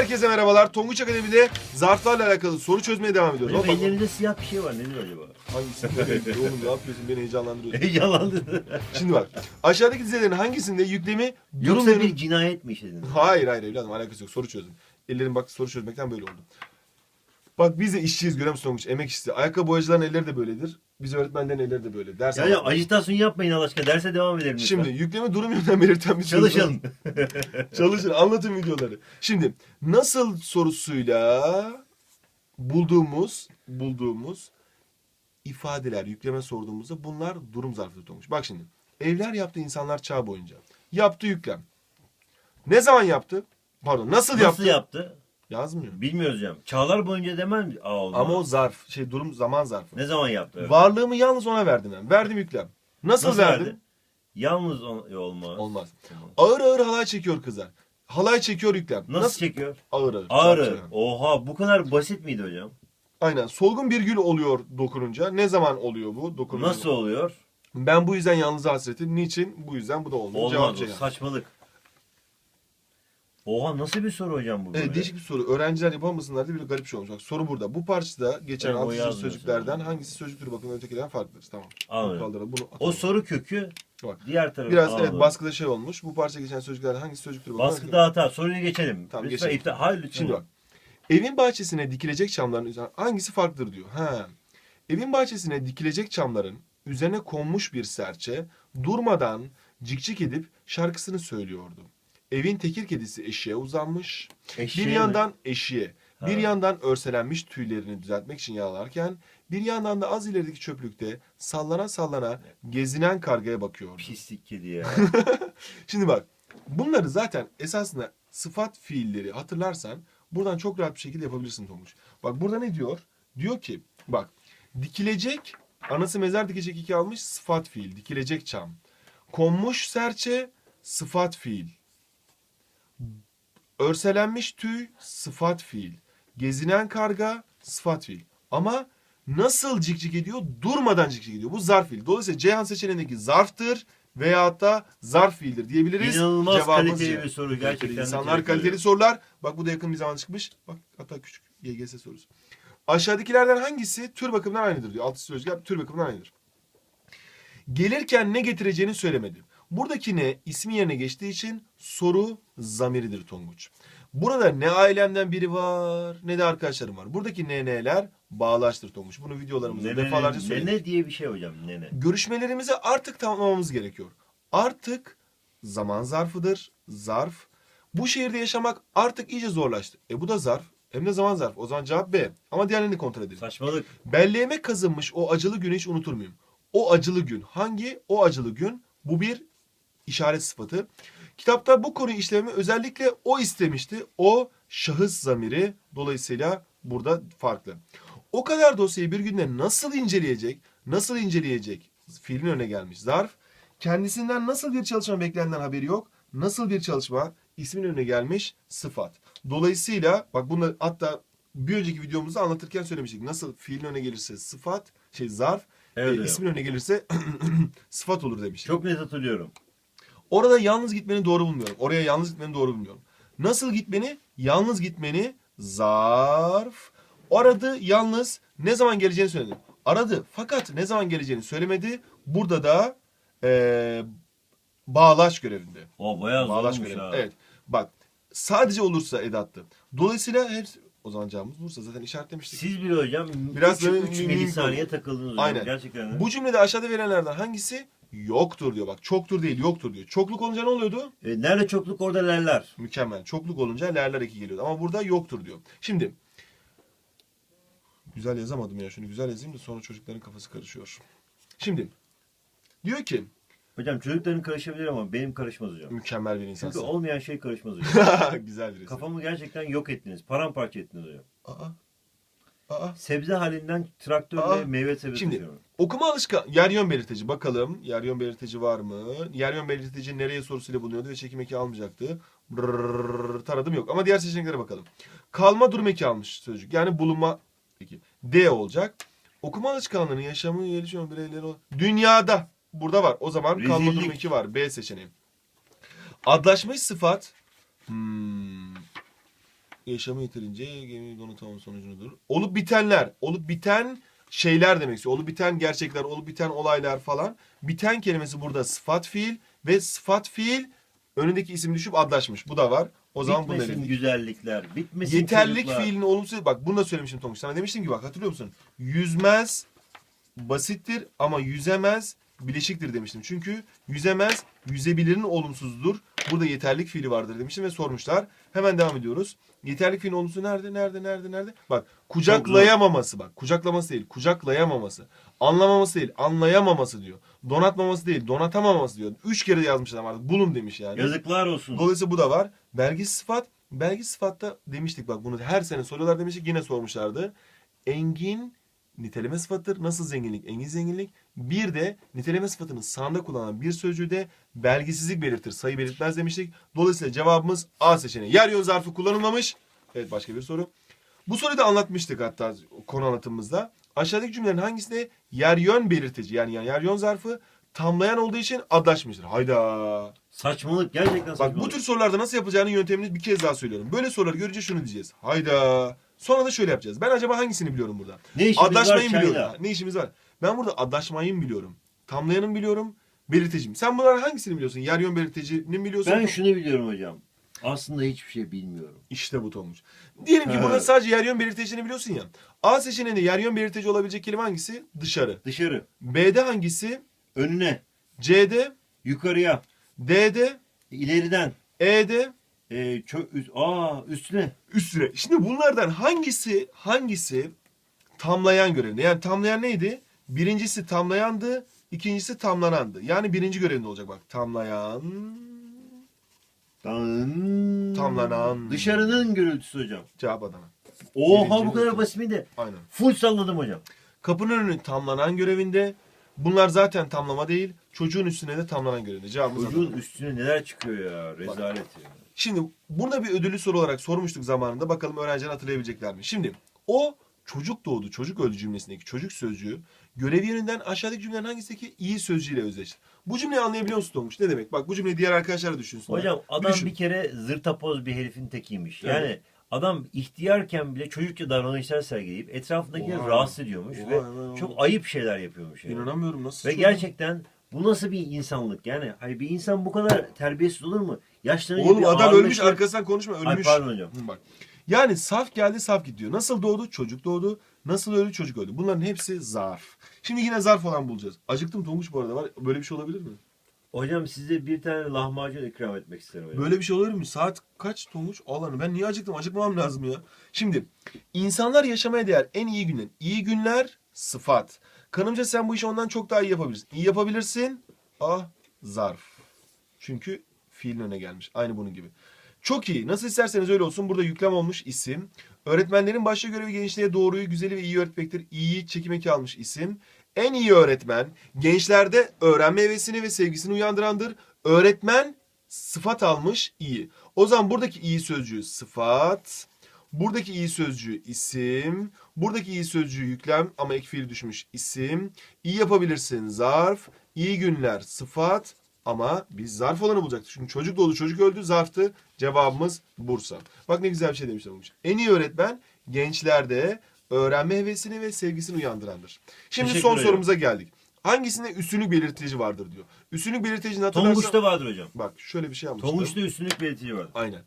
Herkese merhabalar. Tonguç Akademi'de zarflarla alakalı soru çözmeye devam ediyoruz. Hop, bak, siyah bir şey var. Nedir acaba? Hangisi? Oğlum ne yapıyorsun? Beni heyecanlandırıyorsun. Heyecanlandı. Şimdi bak. Aşağıdaki dizelerin hangisinde yüklemi Yoksa bir cinayet mi işlediniz? Hayır hayır evladım alakası yok. Soru çözdüm. Ellerim bak soru çözmekten böyle oldu. Bak biz de işçiyiz görüyor musun Tonguç? Emek işçisi. Ayakkabı boyacıların elleri de böyledir. Biz öğretmenlerin elleri de böyle. Ders Ya, ya ajitasyon yapmayın Allah aşkına. Derse devam edelim lütfen. Şimdi yüklemi durum yönden belirten bir soru. Çalışalım. Çalışın anlatın videoları. Şimdi nasıl sorusuyla bulduğumuz bulduğumuz ifadeler yükleme sorduğumuzda bunlar durum zarfı tutulmuş. Bak şimdi evler yaptı insanlar çağ boyunca. Yaptı yüklem. Ne zaman yaptı? Pardon nasıl, Nasıl yaptı? yaptı? Yazmıyor. Bilmiyoruz hocam. Çağlar boyunca demem. Aa, olmaz. Ama o zarf şey durum zaman zarfı. Ne zaman yaptı? Evet. Varlığımı yalnız ona verdim ben. Verdim yüklem. Nasıl, Nasıl verdim? verdi? Yalnız ol- olmaz. Olmaz. Tamam. Ağır ağır halay çekiyor kızlar. Halay çekiyor yüklem. Nasıl, çekiyor? Ağır ağır. Ağır. Çarpacak. Oha bu kadar basit miydi hocam? Aynen. Solgun bir gül oluyor dokununca. Ne zaman oluyor bu dokununca? Nasıl oluyor? Ben bu yüzden yalnız hasretim. Niçin? Bu yüzden bu da olmuyor. Cevap Olmaz o. Ceyhan. Saçmalık. Oha nasıl bir soru hocam bu? Evet, böyle? değişik bir soru. Öğrenciler yapamasınlar diye bir garip şey olmuş. Bak soru burada. Bu parçada geçen Evet, o alt çeşitli yazmıyor sözcüklerden hangisi sözcük türü bakımından ötekilerden farklıdır? Tamam. Anladım. Bunu kaldıralım. Bunu O atalım. soru kökü Bak. diğer tarafı. Biraz evet baskıda şey olmuş. Bu parça geçen sözcüklerden hangisi sözcük türü bakımından Baskıda hata. Soruyu geçelim. Tamam, lütfen geçelim. iptal. Hayır lütfen. Şimdi bak. Evin bahçesine dikilecek çamların üzerine hangisi farklıdır diyor. Ha. Evin bahçesine dikilecek çamların üzerine konmuş bir serçe durmadan cikcik edip şarkısını söylüyordu. Evin tekir kedisi eşeğe uzanmış. Eşeğe bir mi? yandan eşiğe, bir Ha. yandan örselenmiş tüylerini düzeltmek için yağlarken bir yandan da az ilerideki çöplükte sallana sallana gezinen kargaya bakıyordu. Pislik kedi ya. Şimdi bak bunları zaten esasında sıfat fiilleri hatırlarsan buradan çok rahat bir şekilde yapabilirsin Tomuş. Bak burada ne diyor? Diyor ki bak dikilecek anası mezar dikecek iki almış sıfat fiil dikilecek çam. Konmuş serçe sıfat fiil. Örselenmiş tüy sıfat fiil. Gezinen karga sıfat fiil. Ama nasıl cikcik ediyor? Durmadan cikcik ediyor. Bu zarf fiil. Dolayısıyla Ceyhan seçeneğindeki zarftır veyahut da zarf fiildir diyebiliriz. İnanılmaz Cevabımız kaliteli C. bir soru. Gerçekten İnsanlar kaliteli sorular. Bak bu da yakın bir zaman çıkmış. Bak hatta küçük YGS sorusu. Aşağıdakilerden hangisi tür bakımından aynıdır diyor. Altı sözcükler tür bakımından aynıdır. Gelirken ne getireceğini söylemedi. Buradaki ne ismi yerine geçtiği için soru zamiridir Tonguç. Burada ne ailemden biri var ne de arkadaşlarım var. Buradaki ne neler bağlaçtır Tonguç. Bunu videolarımızda Nene, defalarca söyledik. nene diye bir şey hocam. Nene. Görüşmelerimizi artık tamamlamamız gerekiyor. Artık zaman zarfıdır. Zarf. Bu şehirde yaşamak artık iyice zorlaştı. E bu da zarf. Hem de zaman zarf. O zaman cevap B. Ama diğerlerini kontrol edelim. Saçmalık. Belleğime kazınmış o acılı günü hiç unutur muyum? O acılı gün. Hangi? O acılı gün. Bu bir işaret sıfatı. Kitapta bu konuyu işlememi özellikle o istemişti. O şahıs zamiri. Dolayısıyla burada farklı. O kadar dosyayı bir günde nasıl inceleyecek? Nasıl inceleyecek? Fiilin önüne gelmiş. Zarf. Kendisinden nasıl bir çalışma beklenenden haberi yok. Nasıl bir çalışma? ismin önüne gelmiş sıfat. Dolayısıyla bak bunu hatta bir önceki videomuzda anlatırken söylemiştik. Nasıl fiilin önüne gelirse sıfat, şey zarf, Evet e, ismin önüne gelirse sıfat olur demiştik. Çok net hatırlıyorum. Orada yalnız gitmeni doğru bulmuyorum. Oraya yalnız gitmeni doğru bulmuyorum. Nasıl gitmeni? Yalnız gitmeni zarf. Aradı yalnız ne zaman geleceğini söyledi. Aradı fakat ne zaman geleceğini söylemedi. Burada da eee bağlaç görevinde. O bayağı Bağlaç zormuş görevi. ha. Evet. Bak sadece olursa edattı. Dolayısıyla hepsi o zaman cevabımız Bursa zaten işaretlemiştik. Siz bile hocam Biraz 3 böyle 3 mimik milisaniye takıldınız hocam. Aynen. Gerçekten. Bu cümlede aşağıda verilenlerden hangisi yoktur diyor bak. Çoktur değil yoktur diyor. Çokluk olunca ne oluyordu? E, nerede çokluk orada lerler. Mükemmel. Çokluk olunca lerler eki geliyordu. Ama burada yoktur diyor. Şimdi güzel yazamadım ya. Şunu güzel yazayım da sonra çocukların kafası karışıyor. Şimdi diyor ki Hocam çocukların karışabilir ama benim karışmaz hocam. mükemmel bir Çünkü insansın. olmayan şey karışmaz hocam. güzel bir resim. Kafamı gerçekten yok ettiniz. Paramparça ettiniz hocam. Aa. Aa. Sebze halinden traktörle Aa, meyve sebze şimdi- taşıyorum. Okuma alışkan yer yön belirteci bakalım. Yer yön belirteci var mı? Yer yön belirteci nereye sorusuyla bulunuyordu ve çekim eki almayacaktı. Brrrr, taradım yok. Ama diğer seçeneklere bakalım. Kalma durum eki almış sözcük. Yani bulunma eki. D olacak. Okuma alışkanlığının yaşamı gelişiyor bireyleri dünyada burada var. O zaman kalma Rezillik. durum eki var. B seçeneği. Adlaşmış sıfat. Hmm. Yaşamı yeterince gemi donatamam sonucudur. Olup bitenler. Olup biten şeyler demek istiyor. Olup biten gerçekler, olup biten olaylar falan. Biten kelimesi burada sıfat fiil ve sıfat fiil önündeki isim düşüp adlaşmış. Bu da var. O zaman bunu bitmesin eledik. güzellikler. Bitmesin Yeterlik çocuklar. fiilinin olumsuz bak bunu da söylemiştim Tonguç. Sana demiştim ki bak hatırlıyor musun? Yüzmez basittir ama yüzemez bileşiktir demiştim. Çünkü yüzemez yüzebilirin olumsuzudur. Burada yeterlik fiili vardır demiştim ve sormuşlar. Hemen devam ediyoruz. Yeterlik fiilinin olumsuzu nerede? Nerede? Nerede? Nerede? Bak kucaklayamaması bak. Kucaklaması değil. Kucaklayamaması. Anlamaması değil. Anlayamaması diyor. Donatmaması değil. Donatamaması diyor. Üç kere yazmış adam artık. Bulun demiş yani. Yazıklar olsun. Dolayısıyla bu da var. Belgi sıfat. Belgi sıfatta demiştik bak bunu her sene soruyorlar demiştik yine sormuşlardı. Engin niteleme sıfatıdır. Nasıl zenginlik? Engin zenginlik. Bir de niteleme sıfatını sanda kullanan bir sözcüğü de belgisizlik belirtir. Sayı belirtmez demiştik. Dolayısıyla cevabımız A seçeneği. Yer yön zarfı kullanılmamış. Evet başka bir soru. Bu soruyu da anlatmıştık hatta konu anlatımımızda. Aşağıdaki cümlelerin hangisinde yer yön belirtici yani, yani yer yön zarfı tamlayan olduğu için adlaşmıştır. Hayda. Saçmalık gerçekten Bak saçmalık. bu tür sorularda nasıl yapacağının yöntemini bir kez daha söylüyorum. Böyle soruları görünce şunu diyeceğiz. Hayda. Sonra da şöyle yapacağız. Ben acaba hangisini biliyorum burada? Ne işimiz Adlaşmayı var biliyorum. çayla? Ne işimiz var? Ben burada adlaşmayı mı biliyorum? Tamlayanın biliyorum. Belirteciyim. Sen bunların hangisini biliyorsun? Yer yön belirtecinin biliyorsun. Ben şunu biliyorum hocam. Aslında hiçbir şey bilmiyorum. İşte bu Tonguç. Diyelim ki Evet. burada sadece yer yön belirtecini biliyorsun ya. A seçeneğinde yer yön belirteci olabilecek kelime hangisi? Dışarı. Dışarı, B'de hangisi? önüne, C'de, yukarıya, D'de, ileriden, E'de, e, çö üst, aa üstüne. üstüne. Şimdi bunlardan hangisi hangisi tamlayan görevinde? Yani tamlayan neydi? Birincisi tamlayandı, ikincisi tamlanandı. Yani birinci görevinde olacak bak. Tamlayan, Tan- Tamlanan. Dışarının gürültüsü hocam. cevap Adana. Oha Birinci bu kadar gürültü. basit miydi? Aynen. Full salladım hocam. Kapının önü tamlanan görevinde. Bunlar zaten tamlama değil. Çocuğun üstüne de tamlanan görevinde. Cevabımız Adana. Çocuğun üstüne neler çıkıyor ya. Rezalet ya. Şimdi burada bir ödüllü soru olarak sormuştuk zamanında. Bakalım öğrenciler hatırlayabilecekler mi? Şimdi o çocuk doğdu, çocuk öldü cümlesindeki çocuk sözcüğü görev yönünden aşağıdaki cümlelerin hangisindeki iyi sözcüğüyle özdeştir? Bu cümleyi anlayabiliyor musun Tonguç? Ne demek? Bak bu cümleyi diğer arkadaşlar da düşünsün. Hocam adam Düşün. bir kere zırtapoz bir herifin tekiymiş. Evet. Yani adam ihtiyarken bile çocukça davranışlar sergileyip etrafındakileri rahatsız ediyormuş Oha, ve evet, çok evet. ayıp şeyler yapıyormuş. Yani. İnanamıyorum nasıl? Ve çocuk? gerçekten bu nasıl bir insanlık? Yani hani bir insan bu kadar terbiyesiz olur mu? Yaşlanınca Oğlum bir adam ölmüş ağırlaşır- arkasından konuşma Ay ölmüş. pardon hocam. Hı, Bak. Yani saf geldi saf git diyor. Nasıl doğdu? Çocuk doğdu. Nasıl öldü? Çocuk öldü. Bunların hepsi zarf. Şimdi yine zarf olan bulacağız. Acıktım Tonguç bu arada var. Böyle bir şey olabilir mi? Hocam size bir tane lahmacun ikram etmek isterim hocam. Böyle bir şey olabilir mi? Saat kaç Tonguç? Allah'ım ben niye acıktım? Acıkmam lazım ya. Şimdi insanlar yaşamaya değer en iyi günler. İyi günler sıfat. Kanımca sen bu işi ondan çok daha iyi yapabilirsin. İyi yapabilirsin. Ah zarf. Çünkü fiilin öne gelmiş. Aynı bunun gibi. Çok iyi. Nasıl isterseniz öyle olsun. Burada yüklem olmuş isim. Öğretmenlerin başta görevi gençliğe doğruyu, güzeli ve iyi öğretmektir. İyiyi çekim eki almış isim. En iyi öğretmen gençlerde öğrenme hevesini ve sevgisini uyandırandır. Öğretmen sıfat almış iyi. O zaman buradaki iyi sözcüğü sıfat. Buradaki iyi sözcüğü isim. Buradaki iyi sözcüğü yüklem ama ek fiil düşmüş isim. İyi yapabilirsin zarf. İyi günler sıfat. Ama biz zarf olanı bulacaktık. Çünkü çocuk doğdu çocuk öldü zarftı. Cevabımız Bursa. Bak ne güzel bir şey demişler olmuş. En iyi öğretmen gençlerde öğrenme hevesini ve sevgisini uyandırandır. Şimdi Teşekkür son ederim. sorumuza geldik. Hangisinde üstünlük belirtici vardır diyor. Üstünlük belirticini hatırlarsan... Tonguç'ta vardır hocam. Bak şöyle bir şey yapmıştım. Tonguç'ta üstünlük belirtici vardır. Aynen.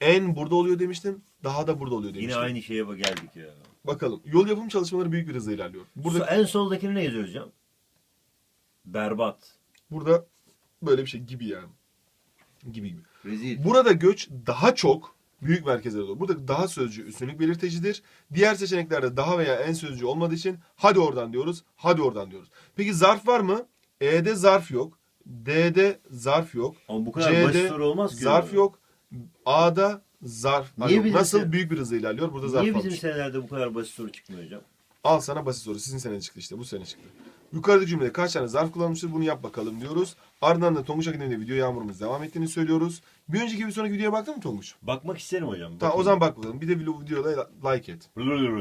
En burada oluyor demiştim. Daha da burada oluyor Yine demiştim. aynı şeye bak- geldik ya. Bakalım. Yol yapım çalışmaları büyük bir hızla ilerliyor. Burada Burada... En soldakini ne yazıyor hocam? Berbat. burada böyle bir şey gibi yani. Gibi gibi. Rezil. Burada göç daha çok büyük merkezlere doğru. Burada daha sözcüğü üstünlük belirtecidir. Diğer seçeneklerde daha veya en sözcüğü olmadığı için hadi oradan diyoruz. Hadi oradan diyoruz. Peki zarf var mı? E'de zarf yok. D'de zarf yok. Ama bu kadar C'de basit soru olmaz ki. Zarf yok. A'da zarf Niye bizim Nasıl se- büyük bir hızla ilerliyor? Burada zarf Niye bizim almış. senelerde bu kadar basit soru çıkmıyor hocam? Al sana basit soru. Sizin sene çıktı işte. Bu sene çıktı. Yukarıdaki cümlede kaç tane zarf kullanmıştır? Bunu yap bakalım diyoruz. Ardından da Tonguç Akademi'de video yağmurumuz devam ettiğini söylüyoruz. Bir önceki bir sonraki videoya baktın mı Tonguç? Bakmak isterim hocam. Tamam o zaman bak bakalım. Bir de video- videoda like et.